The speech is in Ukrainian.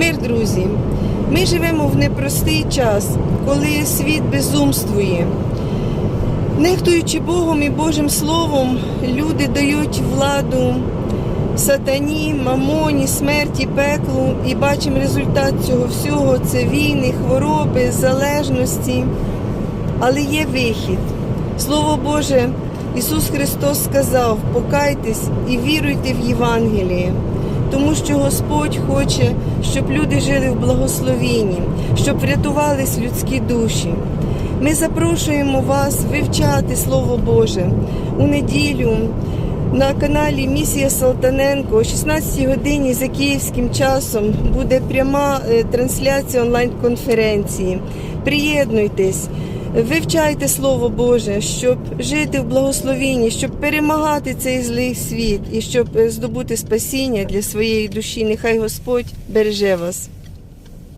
Мир, друзі! Ми живемо в непростий час, коли світ безумствує. Нехтуючи Богом і Божим Словом, люди дають владу сатані, мамоні, смерті, пеклу і бачимо результат цього всього це війни, хвороби, залежності. Але є вихід. Слово Боже, Ісус Христос сказав: покайтесь і віруйте в Євангеліє, тому що Господь хоче, щоб люди жили в благословінні, щоб врятувались людські душі. Ми запрошуємо вас вивчати Слово Боже у неділю на каналі Місія Салтаненко о 16 годині за київським часом буде пряма е, трансляція онлайн-конференції. Приєднуйтесь. Вивчайте Слово Боже, щоб жити в благословінні, щоб перемагати цей злий світ і щоб е, здобути спасіння для своєї душі. Нехай Господь береже вас.